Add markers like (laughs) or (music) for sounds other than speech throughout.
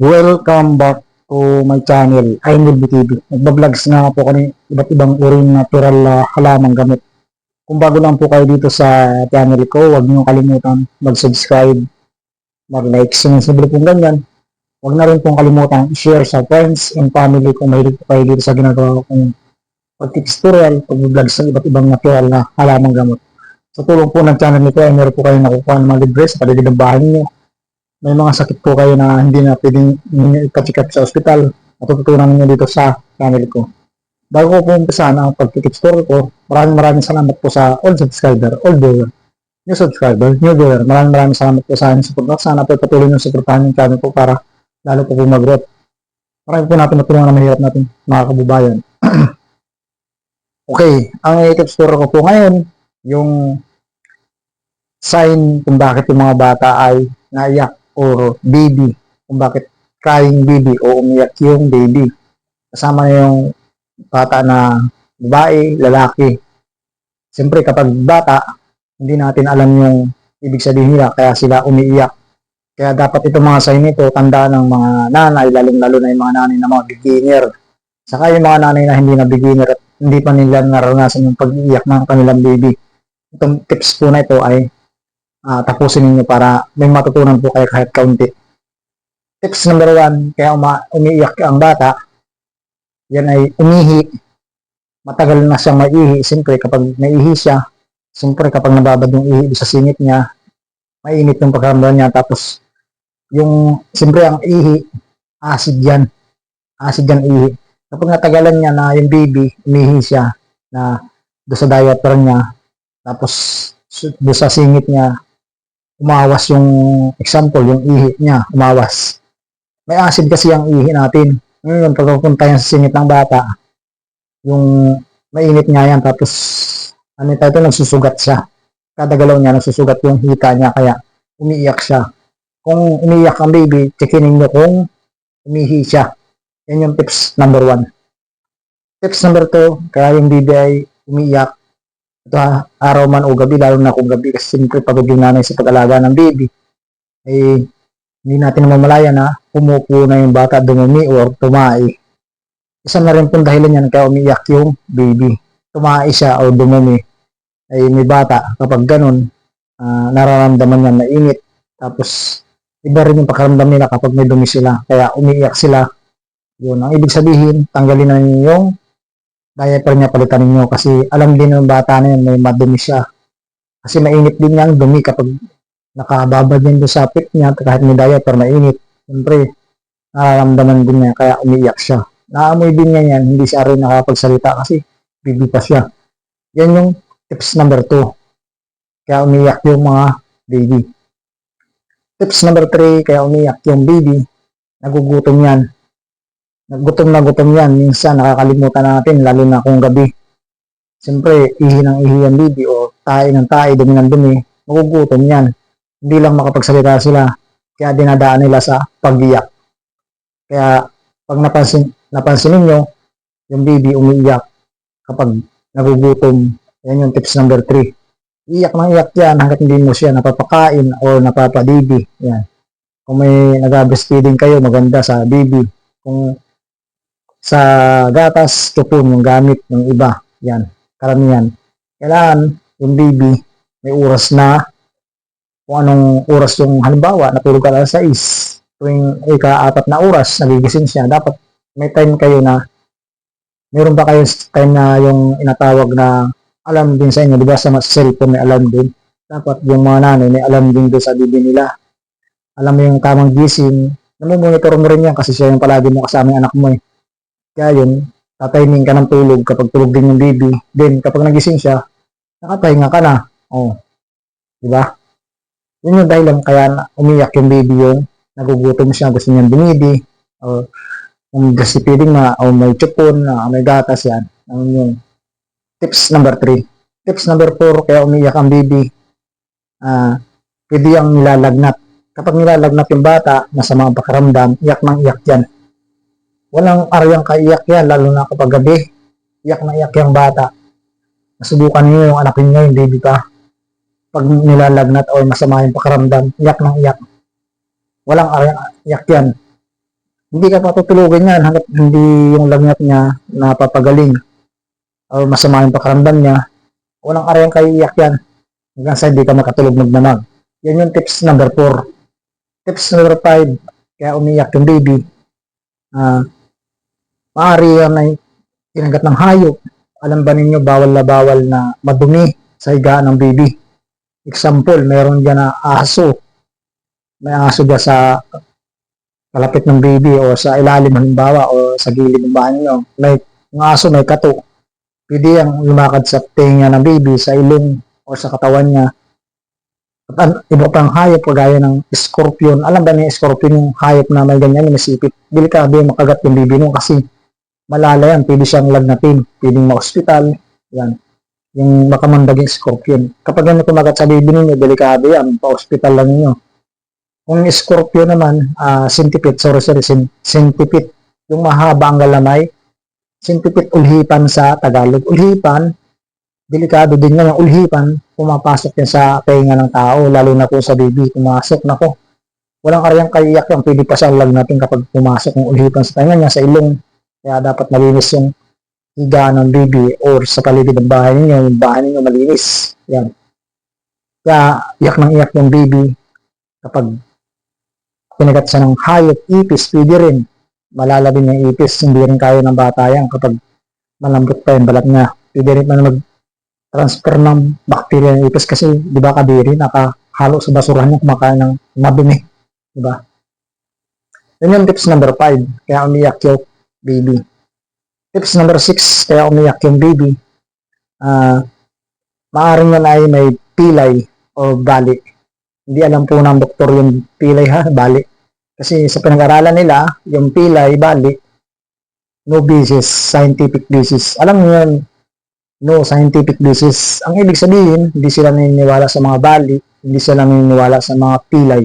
Welcome back to my channel, Ainul TV. Nagbablog nga po kami iba't ibang uri ng natural na halamang gamit. Kung bago lang po kayo dito sa channel ko, huwag niyo kalimutan mag-subscribe, mag-like, sinisibre pong ganyan. Huwag na rin pong kalimutan i-share sa friends and family kung mahilig po kayo dito sa ginagawa kong pag-tutorial, pag-vlog sa iba't ibang natural na halamang gamot. Sa tulong po ng channel nito ay meron po kayo nakukuha ng mga libre sa paligid ng bahay niyo may mga sakit po kayo na hindi na pwedeng up sa ospital, matututunan niyo dito sa channel ko. Bago ko po umpisa ang pag-tutorial ko, maraming maraming salamat po sa all subscriber, all viewer, new subscriber, new viewer. Maraming maraming salamat po sa inyong support. Sana po patuloy niyo suportahan yung channel ko para lalo po po mag-growth. Marami po natin matulungan na mahirap natin mga kababayan. (clears throat) okay, ang i-tutorial ko po ngayon, yung sign kung bakit yung mga bata ay naiyak or baby, kung bakit crying baby o umiyak yung baby. Kasama na yung bata na babae, lalaki. Siyempre kapag bata, hindi natin alam yung ibig sabihin nila, kaya sila umiiyak. Kaya dapat itong mga sign nito, tandaan ng mga nanay, lalong-lalo na yung mga nanay na mga beginner. Saka yung mga nanay na hindi na beginner at hindi pa nila naranasan yung pag-iiyak ng kanilang baby. Itong tips po na ito ay ah, tapusin ninyo para may matutunan po kayo kahit kaunti. Tips number one, kaya uma, umiiyak ang bata, yan ay umihi. Matagal na siyang maihi. Siyempre, kapag naihi siya, siyempre kapag nababad yung ihi sa singit niya, mainit yung pagkaramdam niya. Tapos, yung, siyempre ang ihi, acid yan. Acid yan ihi. Kapag natagalan niya na yung baby, umihi siya na do sa diaper niya, tapos do sa singit niya, umawas yung example, yung ihi niya, umawas. May acid kasi ang ihi natin. Ngayon, pagpupunta yan sa singit ng bata, yung mainit nga yan, tapos ano tayo ito, nagsusugat siya. Kada galaw niya, nagsusugat yung hika niya, kaya umiiyak siya. Kung umiiyak ang baby, checkin niyo kung umihi siya. Yan yung tips number one. Tips number two, kaya yung baby ay umiiyak, ito ha, araw man o gabi, lalo na kung gabi kasi siyempre pagod yung nanay sa pag-alaga ng baby, eh, hindi natin mamalaya na umupo na yung bata dumumi or tumai. Isa na rin pong dahilan yan kaya umiyak yung baby. Tumai siya o dumumi. Ay may bata, kapag ganun, ah, nararamdaman niya na init. Tapos, iba rin yung pakaramdam nila kapag may dumi sila. Kaya umiiyak sila. Yun, ang ibig sabihin, tanggalin na yung diaper niya palitan ninyo kasi alam din ng bata na yun may madumi siya. Kasi mainit din yan dumi kapag nakababad yan doon sa pit niya kahit may diaper mainit. Siyempre, nararamdaman din niya kaya umiiyak siya. Naamoy din niya yan, hindi siya rin nakapagsalita kasi bibi pa siya. Yan yung tips number 2. Kaya umiiyak yung mga baby. Tips number 3, kaya umiiyak yung baby, nagugutom yan gutom na gutom yan. Minsan nakakalimutan natin, lalo na kung gabi. Siyempre, ihi ng ihi ang bibi o tae ng tae, dumi ng dumi, magugutom yan. Hindi lang makapagsalita sila, kaya dinadaan nila sa pag-iyak. Kaya, pag napansin, napansin ninyo, yung baby umiiyak kapag nagugutom. Yan yung tips number 3. Iyak ng iyak yan hanggat hindi mo siya napapakain o napapadibi. Yan. Kung may nag-breastfeeding kayo, maganda sa baby. Kung sa gatas, tupon yung gamit ng iba. Yan, karamihan. Kailangan yung baby may oras na kung anong oras yung halimbawa, natulog ka alas 6, tuwing ika-apat na oras, nagigising siya, dapat may time kayo na meron ba kayo time na yung inatawag na alam din sa inyo, di ba sa cellphone may alam din. Dapat yung mga nanay may alam din doon sa bibi nila. Alam mo yung tamang gising, namumonitor mo rin yan kasi siya yung palagi mo kasama yung anak mo eh. Kaya yun, tatiming ka ng tulog kapag tulog din yung baby. Then, kapag nagising siya, nakapahinga ka na. Oh. Di ba? Yun yung dahilan kaya na- umiyak yung baby yung nagugutom siya, gusto niyang dumidi. O kung breastfeeding na, o may chupon na, may gatas yan. Ang yung tips number 3. Tips number 4, kaya umiyak ang baby. Ah, pwede yung nilalagnat. Kapag nilalagnat yung bata, masama ang pakiramdam, iyak ng iyak yan walang aryang kaiyak yan, lalo na kapag gabi. Iyak na iyak yung bata. Nasubukan niyo yung anak niyo, yung baby pa. Pag nilalagnat o masama yung pakaramdam, iyak ng iyak. Walang aryang iyak yan. Hindi ka patutulugin yan hanggat hindi yung lagnat niya napapagaling o masama yung pakiramdam niya. Walang arayang kayo iyak yan hanggang sa hindi ka makatulog magdamag. Yan yung tips number 4. Tips number 5, kaya umiyak yung baby. Ah, maaari yan ay tinagat ng hayop. Alam ba ninyo, bawal na bawal na madumi sa higaan ng baby. Example, meron dyan na aso. May aso dyan sa kalapit ng baby o sa ilalim halimbawa o sa gilid ng bahay nyo. May yung aso may kato. Pwede yung lumakad sa tenga ng baby, sa ilong o sa katawan niya. At an- iba pang hayop kagaya ng scorpion. Alam ba ni scorpion yung hayop na may ganyan, may sipit? Delikado yung makagat yung baby mo kasi malala yan. Pwede siyang lagnatin. Pwedeng ma-hospital. Yan. Yung makamandag yung scorpion. Kapag yan kumagat sa baby ninyo, delikado yan. Pa-hospital lang ninyo. Kung scorpion naman, ah centipede, sorry, sorry, cen- centipede. Yung mahaba ang galamay, centipede ulhipan sa Tagalog. Ulhipan, delikado din yan. Yung ulhipan, pumapasok yan sa tenga ng tao, lalo na po sa baby, pumasok. Nako, walang karyang kaiyak yan. Pwede pa siyang lag natin kapag pumasok ng ulhipan sa tenga niya, sa ilong. Kaya dapat malinis yung higa ng baby or sa paligid ng bahay ninyo, yung bahay ninyo malinis. Yan. Kaya iyak ng iyak yung baby kapag pinagat siya ng hayop, ipis, pwede rin. Malalabing yung ipis, hindi rin kaya ng bata yan kapag malambot pa yung balat niya. Pwede rin man mag-transfer ng bacteria ng ipis kasi di ba kadiri, nakahalo sa basurahan niya kumakain ng madumi. Di ba? Yun yung tips number 5, kaya umiyak yung baby. Tips number 6, kaya umiyak yung baby. Ah, maaring yan ay may pilay o bali. Hindi alam po ng doktor yung pilay ha, (laughs) bali. Kasi sa pinag-aralan nila, yung pilay, bali, no basis, scientific basis. Alam niyo yun, no scientific basis. Ang ibig sabihin, hindi sila naniniwala sa mga bali, hindi sila naniniwala sa mga pilay.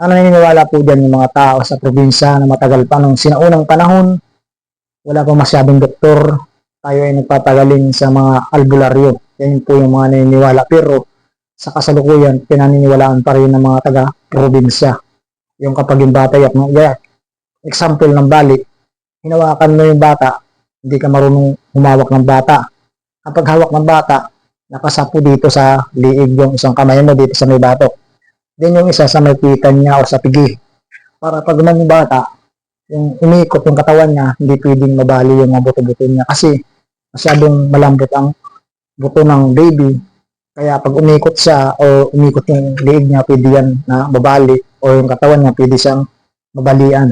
Ang naniniwala po dyan yung mga tao sa probinsya na matagal pa nung sinaunang panahon, wala pa masyadong doktor, tayo ay nagpapagaling sa mga albularyo. Yan po yung mga naniniwala. Pero sa kasalukuyan, pinaniniwalaan pa rin ng mga taga-probinsya. Yung kapag yung bata yak ng iyak. Example ng bali, hinawakan mo yung bata, hindi ka marunong humawak ng bata. Kapag hawak ng bata, nakasapo dito sa liig yung isang kamay mo dito sa may batok. Then yung isa sa may pitan niya o sa pigi. Para pag yung bata, yung umikot yung katawan niya, hindi pwedeng mabali yung mga buto-buto niya kasi masyadong malambot ang buto ng baby. Kaya pag umikot siya o umikot yung liig niya, pwede yan na mabali o yung katawan niya, pwede siyang mabalian.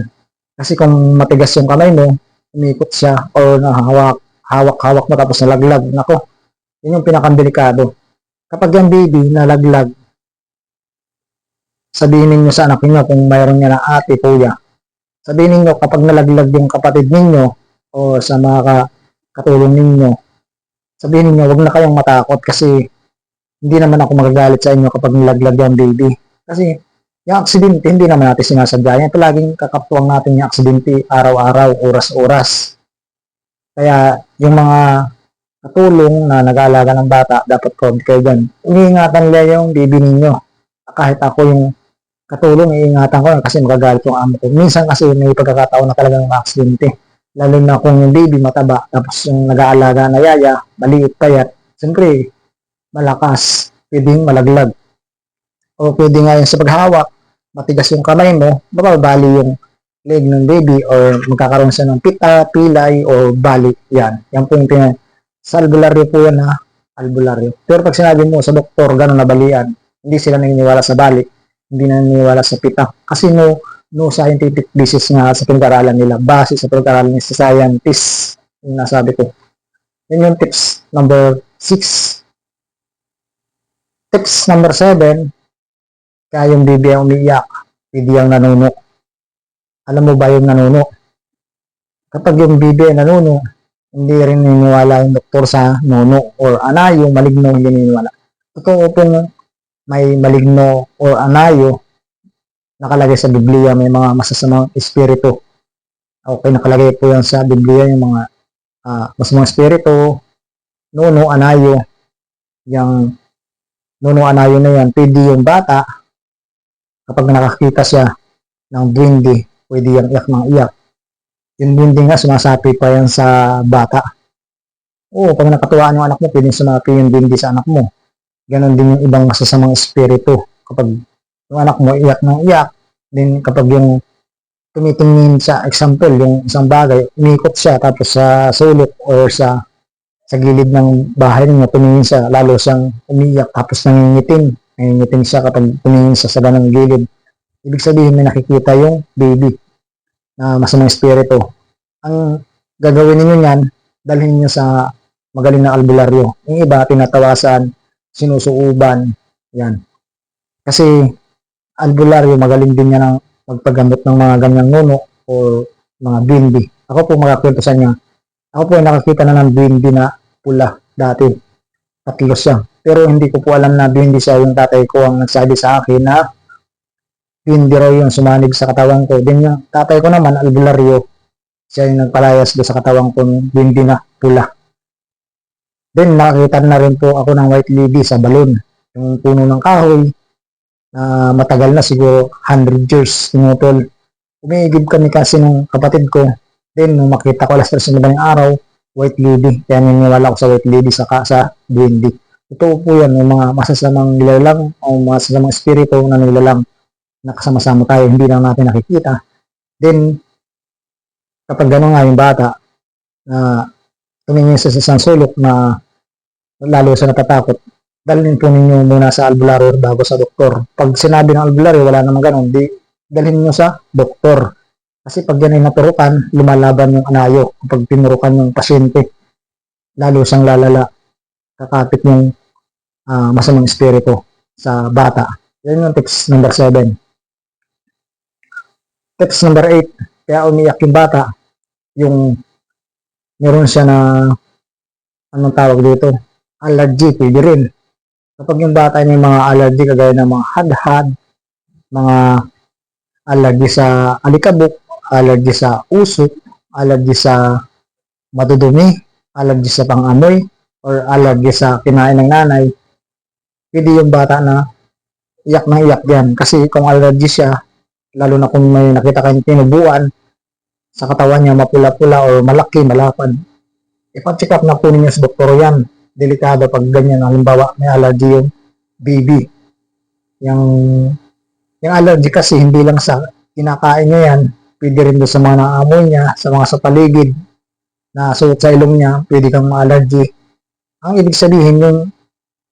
Kasi kung matigas yung kamay mo, umikot siya o nahawak, hawak-hawak mo tapos nalaglag. Nako, yun yung pinakang-delikado. Kapag yung baby nalaglag, sabihin ninyo sa anak niyo kung mayroon niya na ate, kuya, sabihin ninyo kapag nalaglag yung kapatid ninyo o sa mga ka- katulong ninyo, sabihin ninyo wag na kayong matakot kasi hindi naman ako magagalit sa inyo kapag nalaglag yung baby. Kasi yung aksidente, hindi naman natin sinasadya. Yan palaging kakaptuang natin yung aksidente araw-araw, oras-oras. Kaya yung mga katulong na nag-aalaga ng bata, dapat proud kayo dyan. Iniingatan nila yung baby ninyo. Kahit ako yung katulong, iingatan ko kasi magagalit yung amo ko. Minsan kasi may pagkakataon na talagang ma-aksidente. Lalo na kung yung baby mataba, tapos yung nag-aalaga na yaya, maliit payat. Siyempre, malakas, pwedeng malaglag. O pwede nga yung sa paghawak, matigas yung kamay mo, mababali yung leg ng baby or magkakaroon siya ng pita, pilay o bali. Yan. Yan po yung pinag sa albularyo po yan ha. Albularyo. Pero pag sinabi mo sa doktor, gano'n nabalian, hindi sila naniniwala sa bali, hindi naniniwala sa pita. Kasi no, no scientific basis nga sa pinag-aralan nila, base sa pinag-aralan nila sa scientists, yung nasabi ko. Yun yung tips number 6. Tips number 7, kaya yung baby ang umiiyak, hindi ang nanuno. Alam mo ba yung nanuno? Kapag yung baby ay nanuno, hindi rin naniniwala yung doktor sa nono or anayo, maligno, hindi naniniwala. Totoo pong may maligno or anayo, nakalagay sa Biblia, may mga masasamang espiritu. Okay, nakalagay po yan sa Biblia, yung mga ah, masamang espiritu, nono, anayo, yung nono, anayo na yan, pwede yung bata, kapag nakakita siya ng duwende, pwede yung iyak ng iyak. Yung bindi nga, sumasapi pa yan sa bata. Oo, pag nakatuwaan yung anak mo, pwedeng sumapi yung bindi sa anak mo. Ganon din yung ibang masasamang espiritu. Kapag yung anak mo iyak ng iyak, then kapag yung tumitingin sa example, yung isang bagay, umikot siya tapos sa sulok or sa sa gilid ng bahay niya, tumingin siya, lalo siyang umiyak tapos nangingitim. Nangingitim siya kapag tumingin siya sa ganang gilid. Ibig sabihin may nakikita yung baby na masamang espiritu. Ang gagawin ninyo niyan, dalhin niyo sa magaling na albularyo. Yung iba, tinatawasan, sinusuuban, yan. Kasi albularyo, magaling din yan ang magpagamot ng mga ganyang nuno o mga bindi. Ako po makakwento sa inyo. Ako po ay nakakita na ng bindi na pula dati. Tatlo siya. Pero hindi ko po alam na bindi siya yung tatay ko ang nagsabi sa akin na bindi raw yung sumanig sa katawan ko. Din yung tatay ko naman, albularyo, siya yung nagpalayas do sa katawan ko ng bindi na pula. Then nakakita na rin po ako ng white lady sa balon. Yung puno ng kahoy na matagal na siguro 100 years tinutol. Umiigib kami kasi ng kapatid ko. Then nung makita ko alas 3 ng araw, white lady. Kaya naniniwala ko sa white lady sa sa duwende. Ito po yan, yung mga masasamang nilalang o masasamang espiritu na nilalang na kasama-sama tayo, hindi lang natin nakikita. Then, kapag gano'n nga yung bata, na tumingin sa isang sulok na lalo sa natatakot, dalhin po ninyo muna sa albularyo bago sa doktor. Pag sinabi ng albularyo, wala namang ganun, di, dalhin nyo sa doktor. Kasi pag yan ay naturukan, lumalaban yung anayo kapag tinurukan yung pasyente. Lalo siyang lalala. Kakapit yung ah, masamang espiritu sa bata. Yan yung text number 7. Text number 8. Kaya umiyak yung bata. Yung meron siya na anong tawag dito? Allergy, pwede rin. Kapag yung bata niya mga allergy kagaya ng mga hadhad, mga allergy sa alikabok, allergy sa usok, allergy sa madudumi, allergy sa pangamoy, or allergy sa kinain ng nanay, pwede yung bata na iyak na iyak yan. Kasi kung allergy siya, lalo na kung may nakita kayong tinubuan, sa katawan niya mapula-pula or malaki, malapad, ipacheck up na po ninyo sa doktor yan. Delikado pag ganyan. Halimbawa, may allergy yung baby. Yung, yung allergy kasi hindi lang sa kinakain niya yan, pwede rin doon sa mga naamoy niya, sa mga sa paligid, na suot sa ilong niya, pwede kang ma-allergy. Ang ibig sabihin yung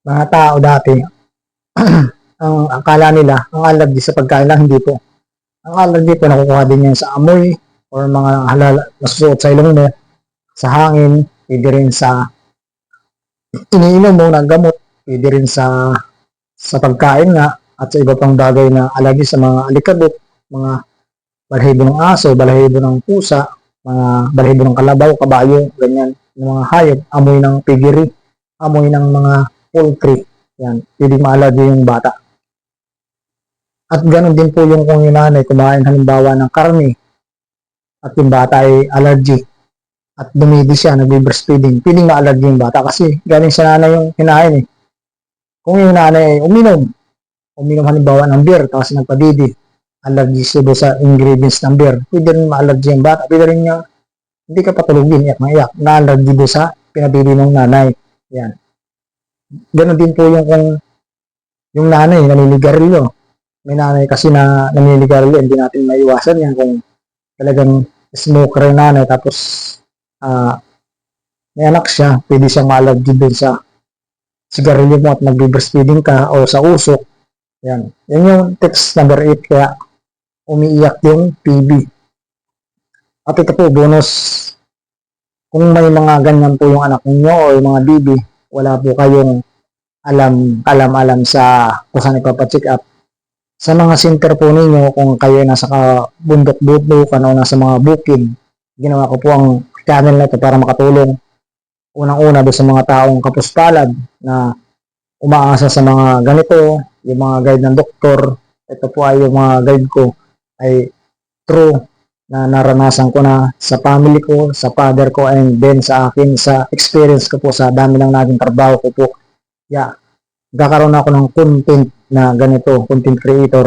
mga tao dati, (clears throat) ang akala nila, ang allergy sa pagkain lang, hindi po. Ang allergy po, nakukuha din yan sa amoy, or mga halal, nasusuot sa ilong mo, sa hangin, pwede rin sa iniinom mo ng gamot, pwede rin sa sa pagkain nga, at sa iba pang bagay na allergy sa mga alikabok, mga balahibo ng aso, balahibo ng pusa, mga balahibo ng kalabaw, kabayo, ganyan, ng mga hayop, amoy ng pigiri, amoy ng mga poultry, yan, pwede ma-allergy yung bata. At ganun din po yung kung yung nanay kumain halimbawa ng karne at yung bata ay allergy at dumidi siya, nagbe-breastfeeding, pwedeng ma-allergy yung bata kasi galing sa nanay yung kinain eh. Kung yung nanay ay uminom, uminom halimbawa ng beer, tapos nagpadidi, allergy siya sa ingredients ng beer, pwede rin ma-allergy yung bata, pwede rin niya, hindi ka patulogin, iyak na iyak, na-allergy doon sa pinabili ng nanay. Yan. Ganon din po yung kung yung nanay naninigarilyo. May nanay kasi na naninigarilyo, hindi natin maiwasan yan kung talagang smoker yung nanay, tapos ah may anak siya, pwede siyang ma-allergy doon sa sigarilyo mo at nag-breastfeeding ka o sa usok. Yan. Yan yung text number 8 kaya umiiyak yung PB. At ito po, bonus. Kung may mga ganyan po yung anak niyo o yung mga BB, wala po kayong alam, alam-alam sa kung saan ipapacheck up. Sa mga center po ninyo, kung kayo ay nasa bundok-bundok, ano, nasa mga bukid, ginawa ko po ang channel na ito para makatulong unang-una doon sa mga taong kapuspalad na umaasa sa mga ganito, yung mga guide ng doktor, ito po ay yung mga guide ko ay true na naranasan ko na sa family ko, sa father ko, and then sa akin, sa experience ko po sa dami ng naging trabaho ko po. Yeah, gagaroon ako ng content na ganito, content creator,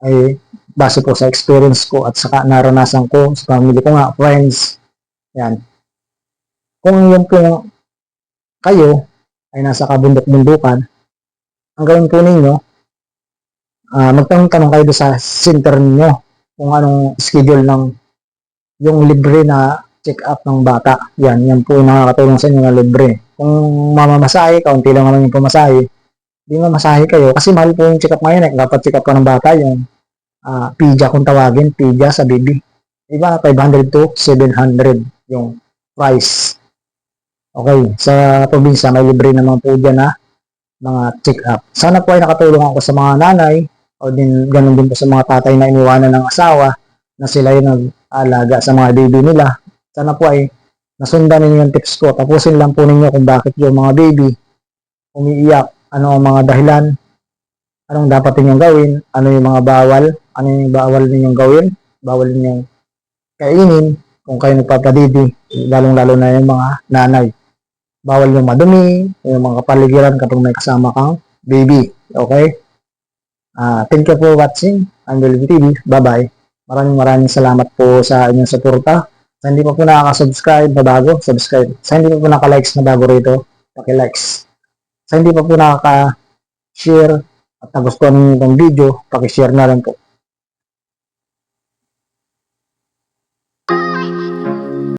ay base po sa experience ko at saka naranasan ko sa family ko nga, friends. Yan. Kung yun po kayo ay nasa kabundok-bundukan, ang gawin po ninyo, ah magtanong-tanong kayo sa center ninyo kung anong schedule ng yung libre na check up ng bata. Yan, yan po yung nakakatulong sa inyo na libre. Kung mamamasahe, kaunti lang naman yung pamasahe, di mamasahe kayo. Kasi mahal po yung check up ngayon eh. Dapat check up ka ng bata, yung ah PIDYA kung tawagin, PIDYA sa baby. Diba, 500 to 700 yung price. Okay, sa probinsya may libre naman po dyan na mga check up. Sana po ay nakatulong ako sa mga nanay o din ganun din po sa mga tatay na iniwanan ng asawa na sila yung nag-alaga sa mga baby nila. Sana po ay nasundan ninyo yung tips ko. Tapusin lang po ninyo kung bakit yung mga baby umiiyak, ano ang mga dahilan, anong dapat ninyong gawin, ano yung mga bawal, ano yung bawal ninyong gawin, bawal ninyong kainin, kung kayo nagpapadidi, lalong-lalo na yung mga nanay. Bawal yung madumi, yung mga kapaligiran kapag may kasama kang baby. Okay? Ah, thank you for watching. Willie TV. Bye-bye. Maraming maraming salamat po sa inyong suporta. Sa hindi pa po nakaka-subscribe na subscribe. Sa hindi pa po naka-likes na bago rito, paki-likes. Sa hindi pa po nakaka-share at nagustuhan ninyo itong video, paki-share na rin po.